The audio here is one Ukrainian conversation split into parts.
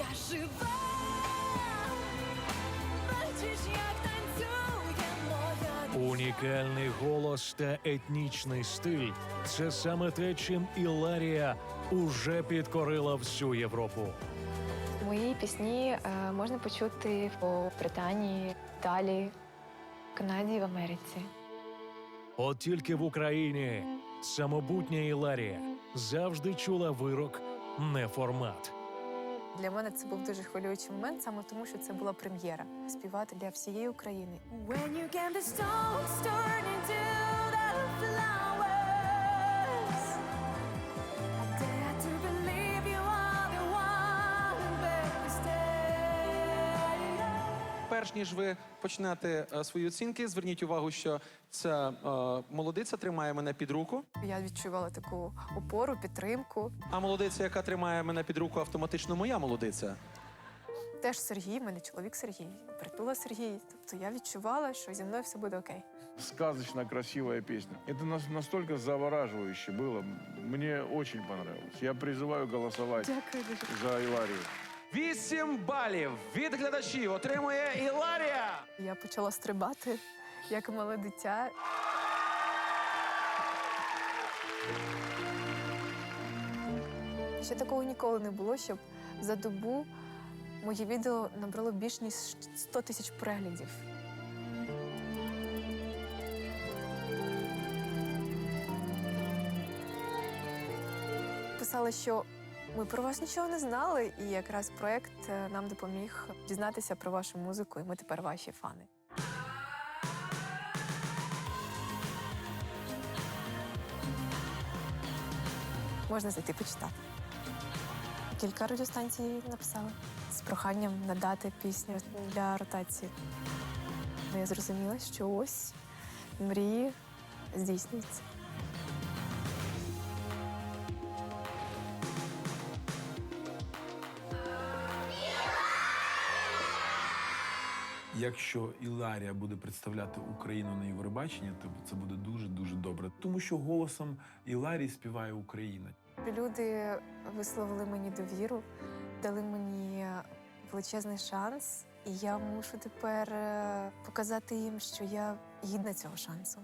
Я жива, бачиш, як танцює моя Унікальний голос та етнічний стиль це саме те, чим Іларія уже підкорила всю Європу. Мої пісні е, можна почути у Британії, Італії, Канаді в Америці. От тільки в Україні самобутня Іларія завжди чула вирок не формат. Для мене це був дуже хвилюючий момент, саме тому, що це була прем'єра співати для всієї України. When you Перш ніж ви почнете е, свої оцінки, зверніть увагу, що ця е, молодиця тримає мене під руку, Я відчувала таку опору, підтримку. а молодиця, яка тримає мене під руку, автоматично моя молодиця. Теж Сергій, в мене чоловік Сергій, притула Сергій. Тобто я відчувала, що зі мною все буде окей. сказочно красивая песня. Это нас- настолько завораживающе было. Мне очень понравилось. Я призываю голосовать за Иларию. Вісім балів від глядачів отримує Іларія. Я почала стрибати, як мале дитя. Ще такого ніколи не було, щоб за добу моє відео набрало більш ніж 100 тисяч переглядів. Писали, що ми про вас нічого не знали, і якраз проект е, нам допоміг дізнатися про вашу музику, і ми тепер ваші фани. Можна зайти почитати. Кілька радіостанцій написали з проханням надати пісню для ротації. Я зрозуміла, що ось мрії здійснюються. Якщо Іларія буде представляти Україну на Євробаченні, то це буде дуже дуже добре. Тому що голосом Іларії співає Україна. Люди висловили мені довіру, дали мені величезний шанс, і я мушу тепер е, показати їм, що я гідна цього шансу.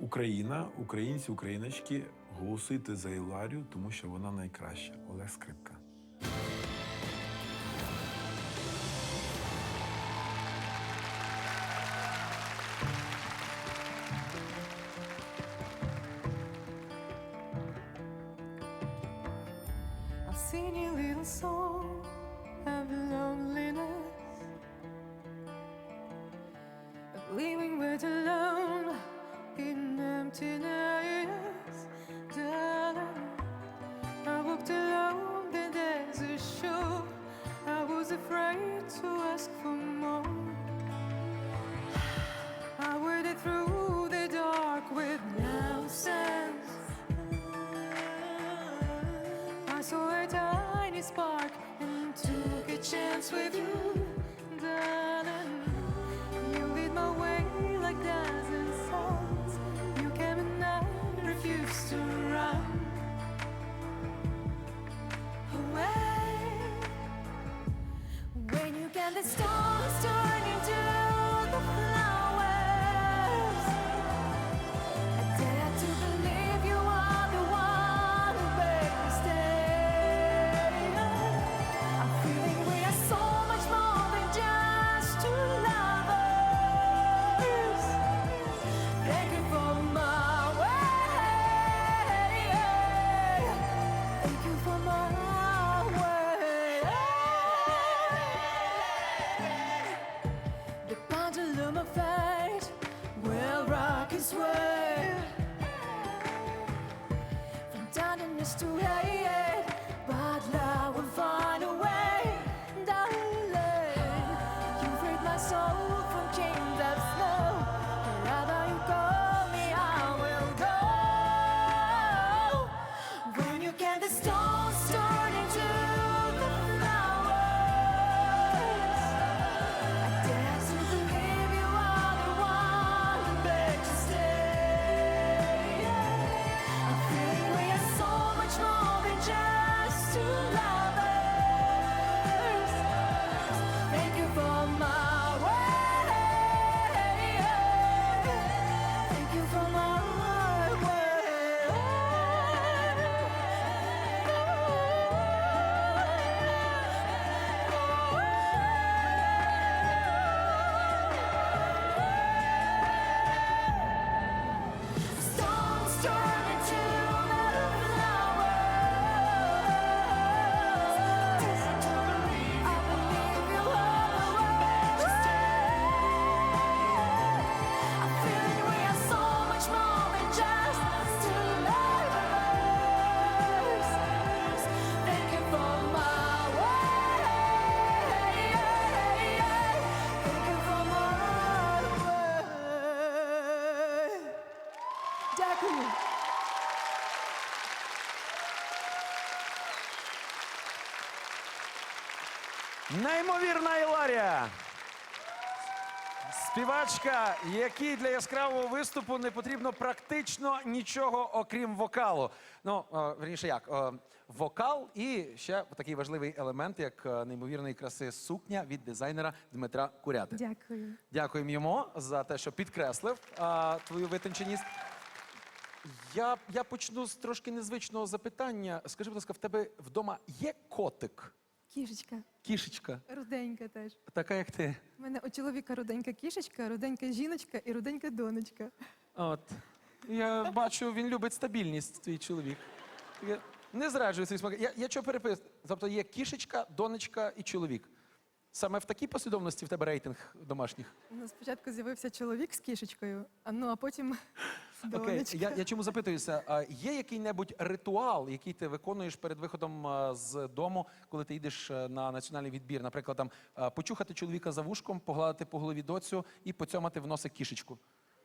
Україна, українці, україночки, голосуйте за Іларію, тому що вона найкраща. Олег Скрипка. I'll sing you a little song of loneliness, of leaving word alone in emptiness, darling. I walked along the desert shore. I was afraid to ask for more. I waded through I saw a tiny spark and took a chance with you, darling. You lead my way like dancing suns. You came and I refused to run away. When you get the stars to hate, Дякую. Неймовірна Іларія. Співачка, якій для яскравого виступу не потрібно практично нічого, окрім вокалу. Ну, о, верніше, як е, вокал і ще такий важливий елемент, як е, неймовірної краси сукня від дизайнера Дмитра Куряти. Дякую. Дякуємо йому за те, що підкреслив твою витонченість. Я, я почну з трошки незвичного запитання. Скажи, будь ласка, в тебе вдома є котик, Кішечка, кішечка, руденька теж. така як ти? У мене у чоловіка руденька кішечка, руденька жіночка і руденька донечка. От. Я бачу, він любить стабільність, твій чоловік. Не зраджує свій смак. Я, я чого переписую? Тобто є кішечка, донечка і чоловік. Саме в такій послідовності в тебе рейтинг домашніх. Ну, спочатку з'явився чоловік з кішечкою, а ну а потім Окей, я, я чому запитуюся? А є який-небудь ритуал, який ти виконуєш перед виходом а, з дому, коли ти йдеш е, на національний відбір? Наприклад, там а, почухати чоловіка за вушком, погладити по голові доцю і поцьомати в носик кішечку.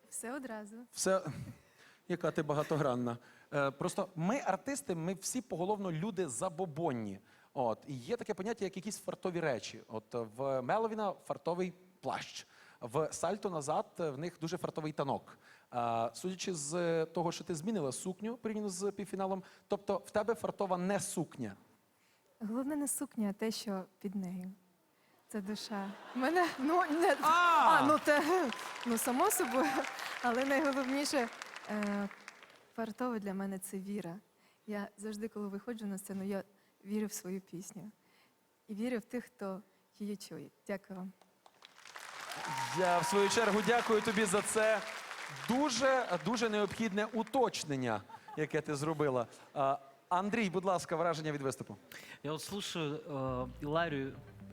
Все одразу. Все, яка ти багатогранна. Е, просто ми, артисти, ми всі поголовно люди забобонні. От, і є таке поняття, як якісь фартові речі. От е, в Меловіна фартовий плащ. В сальто назад е, в них дуже фартовий танок. Судячи з того, що ти змінила сукню порівняно з півфіналом, тобто в тебе фартова не сукня. Головне не сукня, а те, що під нею. Це душа. У мене ну не а, ну те ну само собою, але найголовніше е, фартове для мене це віра. Я завжди, коли виходжу на сцену, я вірю в свою пісню і вірю в тих, хто її чує. Дякую вам. Я в свою чергу дякую тобі за це дуже дуже необхідне уточнення, яке ти зробила. А, Андрій, будь ласка, враження від виступу. Я вот слушаю э, Иларию.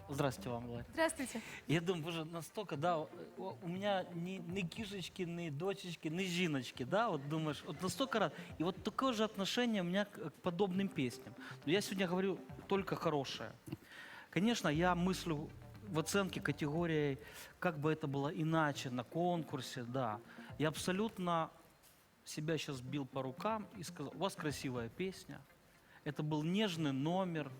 Здравствуйте вам, Илария. Здравствуйте. Я думаю, боже, настолько, да, у у меня ни, ни кишечки, ни дочечки, ни жиночки, да, вот думаешь, вот настолько рад. И вот такое же отношение у меня к, к подобным песням. Но я сегодня говорю только хорошее. Конечно, я мыслю в оценке категорией, как бы это было иначе на конкурсе, да. Я абсолютно себя сейчас бил по рукам и сказал, у вас красивая песня, это был нежный номер.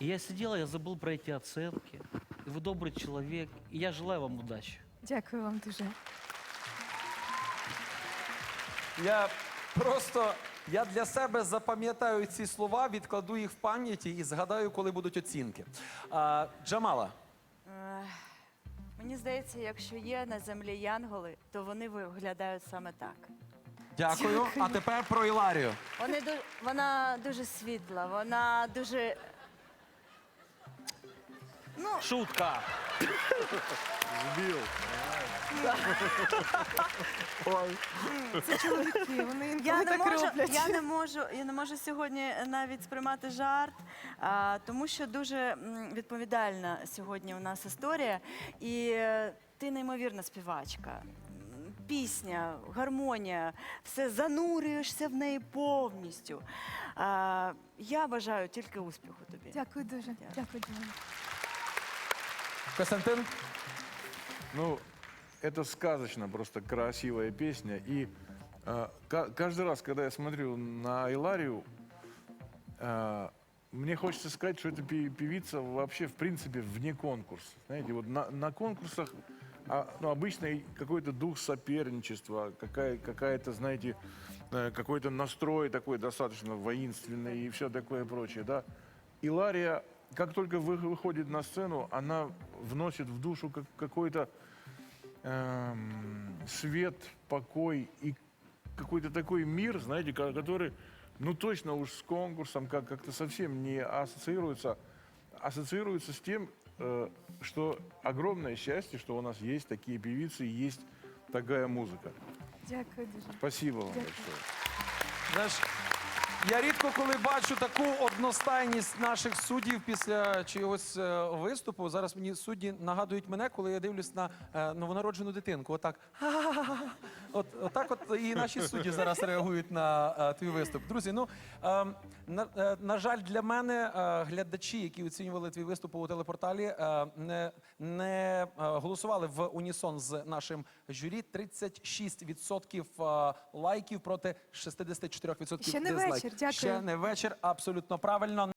И я сидел, я забыл про эти оценки. И вы добрый человек, и я желаю вам удачи. Дякую вам дуже. Я просто я для себе запам'ятаю ці слова, відкладу їх в пам'яті і згадаю, коли будуть оцінки. А, Джамала, Ех, Мені здається, якщо є на землі янголи, то вони виглядають саме так. дякую. А тепер про Іларію. Вони ду- вона дуже світла, вона дуже. Ну, Шутка! Це чоловіки, вони інколи я не так можу, роблять. я не можу, я не можу сьогодні навіть сприймати жарт, а, тому що дуже м, відповідальна сьогодні у нас історія. І е, ти неймовірна співачка. М, Пісня, гармонія, все занурюєшся в неї повністю. А, я бажаю тільки успіху тобі. Дякую дуже. Дякую дуже. Костянтин, Ну, это сказочно, просто красивая песня. И э, ка- каждый раз, когда я смотрю на Иларию, э, мне хочется сказать, что эта певица вообще, в принципе, вне конкурса. Знаете, вот на, на конкурсах а, ну, обычно какой-то дух соперничества, какая, какая-то, знаете, э, какой-то настрой такой достаточно воинственный и все такое прочее, да. Илария, как только вы- выходит на сцену, она вносит в душу как- какой-то эм, свет, покой и какой-то такой мир, знаете, ко- который, ну точно уж с конкурсом как- как-то совсем не ассоциируется, ассоциируется с тем, э, что огромное счастье, что у нас есть такие певицы и есть такая музыка. Дякую дуже. Спасибо вам Дякую. большое. знаєш, я рідко коли бачу таку одностайність наших суддів після чогось е, виступу. Зараз мені судді нагадують мене, коли я дивлюсь на е, новонароджену дитинку. Отак. «Ха-ха-ха-ха». От, отак от і наші судді зараз реагують на е, твій виступ. Друзі, ну е, на, е, на жаль, для мене е, глядачі, які оцінювали твій виступ у телепорталі, е, не, не е, голосували в унісон з нашим журі. 36% е, лайків проти 64% Ще не дизлайків. вечір, дякую. Ще не вечір, абсолютно правильно.